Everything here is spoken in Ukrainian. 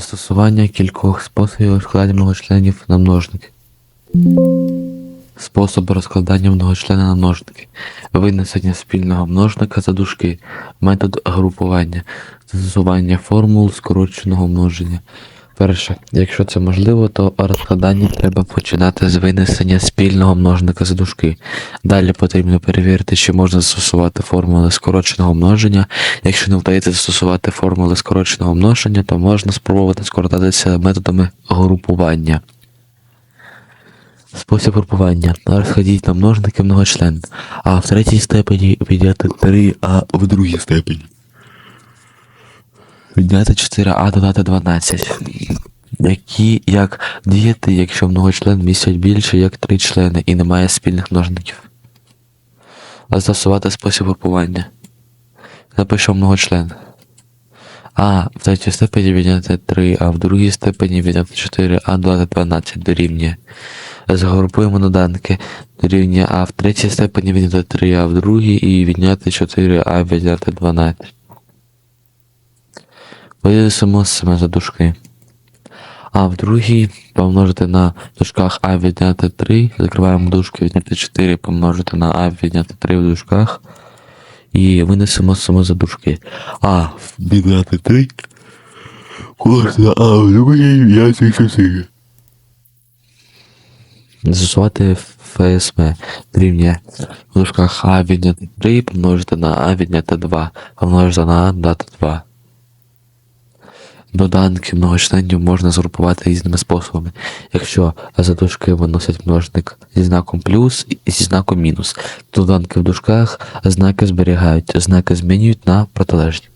Застосування кількох способів розкладання многочленів на множники. Способи розкладання многочлена на множники. Винесення спільного множника за дужки. Метод групування. Застосування формул скороченого множення. Перше, якщо це можливо, то розкладання треба починати з винесення спільного множника за дужки. Далі потрібно перевірити, чи можна застосувати формули скороченого множення. Якщо не вдається застосувати формули скороченого множення, то можна спробувати скористатися методами групування. Спосіб групування. Розходіть на множники многочлен, а в третій степені відняти 3, а в другій степені. Відняти 4а додати 12. Які як діяти, якщо многочлен містять більше як три члени і немає спільних множників? Застосувати спосіб групування. Запишемо многочлен. А в третій степені відняти 3, а в другій степені відняти 4, а додати 12 дорівнює. Загрупуємо доданки дорівнює А в третій степені відняти 3, а в другій і відняти 4, а відняти 12. Вирішимо саме за дужки. А в другій помножити на дужках А відняти 3, закриваємо дужки відняти 4, помножити на А відняти 3 в дужках. І винесемо само за дужки. А відняти 3. Кожна А в другій відняти 4. Застосувати ФСМ дорівнює в дужках А відняти 3 помножити на А відняти 2, помножити на А дати 2. Доданки многочленів можна згрупувати різними способами, якщо за дужки виносять множник зі знаком плюс і зі знаком мінус. Доданки в дужках знаки зберігають, знаки змінюють на протилежні.